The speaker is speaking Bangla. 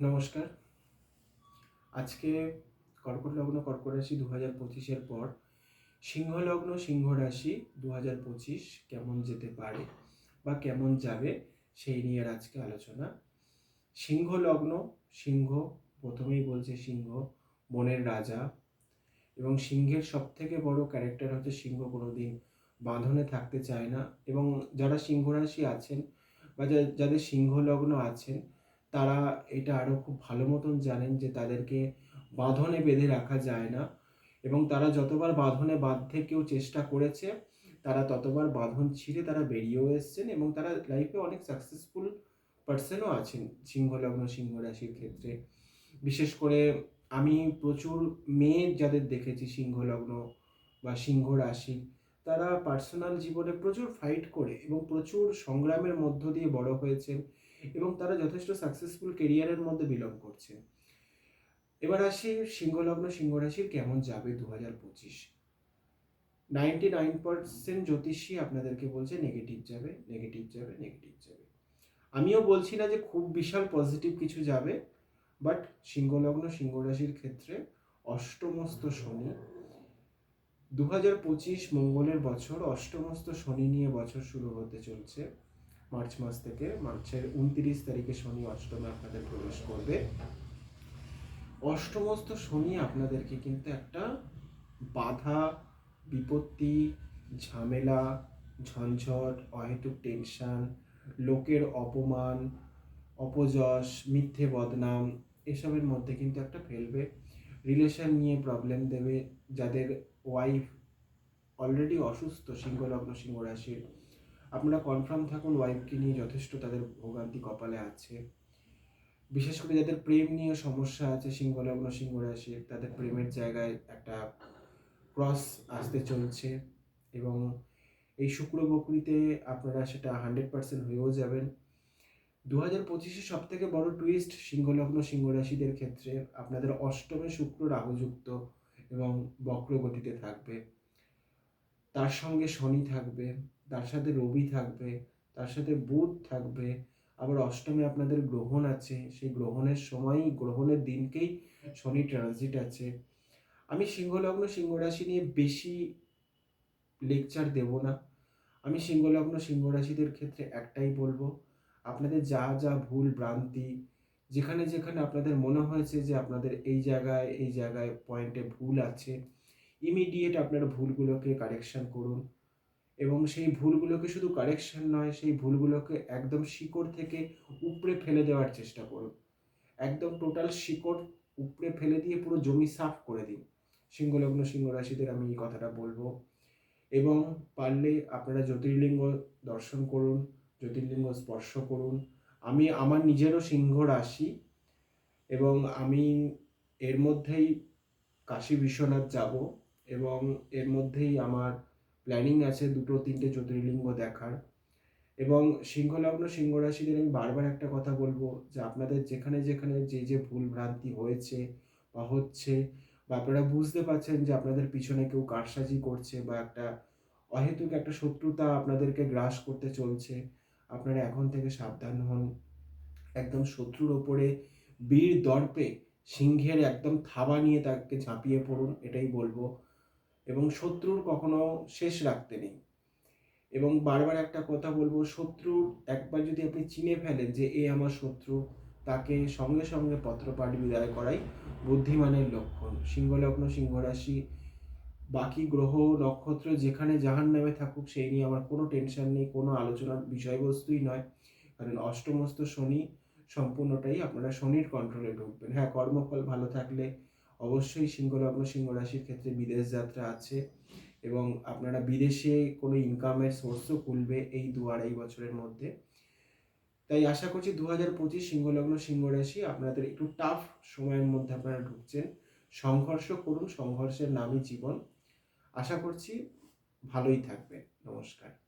নমস্কার। আজকে কর্কট লগ্ন, কর্কট রাশি দু হাজার পঁচিশের পর সিংহ লগ্ন, সিংহ রাশি দু হাজার পঁচিশ কেমন যেতে পারে বা কেমন যাবে সেই নিয়ে আজকে আলোচনা। সিংহ লগ্ন, সিংহ, প্রথমেই বলছে সিংহ, বনের রাজা এবং সিংহের সব থেকে বড় ক্যারেক্টার হচ্ছে সিংহ কোনোদিন বাঁধনে থাকতে চায় না এবং যারা সিংহ রাশি আছেন বা যাদের সিংহ লগ্ন আছেন তারা এটা আরও খুব ভালো মতন জানেন যে তাদেরকে বাঁধনে বেঁধে রাখা যায় না। এবং তারা যতবার বাঁধনে বাঁধতে কেউ চেষ্টা করেছে, তারা ততবার বাঁধন ছিঁড়ে তারা বেরিয়েও এসছেন এবং তারা লাইফে অনেক সাকসেসফুল পার্সনও আছেন সিংহলগ্ন সিংহ রাশির ক্ষেত্রে। বিশেষ করে আমি প্রচুর মেয়ে যাদের দেখেছি সিংহলগ্ন বা সিংহ রাশি তারা পার্সোনাল জীবনে প্রচুর ফাইট করে এবং প্রচুর সংগ্রামের মধ্য দিয়ে বড় হয়েছেন। এবং তারা যথেষ্ট সাকসেসফুল কেরিয়ারের মধ্যে বিলং করছে। এবার আসি সিংহলগ্ন সিংহ রাশির কেমন যাবে দু হাজার পঁচিশ। নাইনটি নাইন পার্সেন্ট জ্যোতিষী আপনাদেরকে বলছে নেগেটিভ যাবে নেগেটিভ যাবে নেগেটিভ যাবে। আমিও বলছি না যে খুব বিশাল পজিটিভ কিছু যাবে বাট সিংহলগ্ন সিংহ রাশির ক্ষেত্রে অষ্টমস্ত শনি। দু হাজার পঁচিশ মঙ্গলের বছর অষ্টমস্ত শনি নিয়ে বছর শুরু হতে চলছে। মার্চ মাস থেকে মার্চের উনত্রিশ তারিখে শনি অষ্টমে আপনাদের প্রবেশ করবে। অষ্টমস্ত শনি আপনাদেরকে কিন্তু একটা বাধা, বিপত্তি, ঝামেলা, ঝঞ্ঝট, অহেতুক টেনশন, লোকের অপমান, অপযশ, মিথ্যে বদনাম, এসবের মধ্যে কিন্তু একটা ফেলবে। রিলেশন নিয়ে প্রবলেম দেবে। যাদের ওয়াইফ অলরেডি অসুস্থ, সিংহলগ্ন সিংহ রাশির আপনারা কনফার্ম থাকুন ওয়াইফকে নিয়ে যথেষ্ট তাদের ভোগান্তি কপালে আছে। বিশেষ করে যাদের প্রেম নিয়ে সমস্যা আছে সিংহলগ্ন সিংহ রাশির তাদের প্রেমের জায়গায় একটা ক্রস আসতে চলছে এবং এই শুক্র বকরিতে আপনারা সেটা হান্ড্রেড পার্সেন্ট হয়েও যাবেন। দু হাজার পঁচিশে সব থেকে বড় টুইস্ট সিংহলগ্ন সিংহ রাশিদের ক্ষেত্রে আপনাদের অষ্টমে শুক্র রাহুযুক্ত এবং বক্রগতিতে থাকবে। তার সঙ্গে শনি থাকবে। তার সাথে রবি থাকবে, তার সাথে বুধ থাকবে, আবার অষ্টমে আপনাদের গ্রহণ আছে, সেই গ্রহণের সময়ই গ্রহণের দিনকেই শনি ট্রানজিট আছে। আমি সিংহলগ্ন সিংহ রাশি নিয়ে বেশি লেকচার দেব না। আমি সিংহলগ্ন সিংহ রাশিদের ক্ষেত্রে একটাই বলব, আপনাদের যা যা ভুল ভ্রান্তি, যেখানে যেখানে আপনাদের মনে হয়েছে যে আপনাদের এই জায়গায় এই জায়গায় পয়েন্টে ভুল আছে ইমিডিয়েট আপনারা ভুলগুলোকে কারেকশন করুন। এবং সেই ভুলগুলোকে শুধু কারেকশন নয়, সেই ভুলগুলোকে একদম শিকড় থেকে উপড়ে ফেলে দেওয়ার চেষ্টা করুন। একদম টোটাল শিকড় উপড়ে ফেলে দিয়ে পুরো জমি সাফ করে দিন। সিংহলগ্ন সিংহ রাশিদের আমি এই কথাটা বলব। এবং পারলে আপনারা জ্যোতির্লিঙ্গ দর্শন করুন, জ্যোতির্লিঙ্গ স্পর্শ করুন। আমি আমার নিজেরও সিংহ রাশি এবং আমি এর মধ্যেই কাশী বিশ্বনাথ যাব এবং এর মধ্যেই আমার প্ল্যানিং আছে দুটো, তিনটে জ্যোতির্লিঙ্গ দেখার। এবং সিংহলগ্ন সিংহ রাশিদের আমি বারবার একটা কথা বলব যে আপনাদের যেখানে যেখানে যে যে ভুল ভ্রান্তি হয়েছে বা হচ্ছে বা আপনারা বুঝতে পারছেন যে আপনাদের পিছনে কেউ কারসাজি করছে বা একটা অহেতুক একটা শত্রুতা আপনাদেরকে গ্রাস করতে চলছে, আপনারা এখন থেকে সাবধান হন। একদম শত্রুর ওপরে বীর দর্পে সিংহের একদম থাবা নিয়ে তাকে ঝাঁপিয়ে পড়ুন, এটাই বলব। এবং শত্রুর কখনো শেষ রাখতে নেই। এবং বারবার একটা কথা বলব, শত্রু একবার যদি আপনি চিনে ফেলেন যে এ আমার শত্রু, তাকে সঙ্গে সঙ্গে পত্রপাঠ বিদায় করাই বুদ্ধিমানের লক্ষণ। সিংহলগ্ন সিংহ রাশি, বাকি গ্রহ, নক্ষত্র, যেখানে জাহান নামে থাকুক, সেই নিয়ে আমার কোনো টেনশন নেই, কোনো আলোচনার বিষয়বস্তুই নয়। কারণ অষ্টমস্ত শনি সম্পূর্ণটাই আপনারা শনির কন্ট্রোলে ঢুকবেন। হ্যাঁ কর্মফল ভালো থাকলে অবশ্যই সিংহলগ্ন সিংহ রাশির ক্ষেত্রে বিদেশ যাত্রা আছে এবং আপনারা বিদেশে কোনো ইনকামের সোর্সও খুলবে এই দু আড়াই বছরের মধ্যে। তাই আশা করছি দু হাজার পঁচিশ সিংহলগ্ন সিংহ রাশি আপনাদের একটু টাফ সময়ের মধ্যে আপনারা ঢুকছেন। সংঘর্ষ করুন, সংঘর্ষের নামই জীবন। আশা করছি ভালোই থাকবে নমস্কার।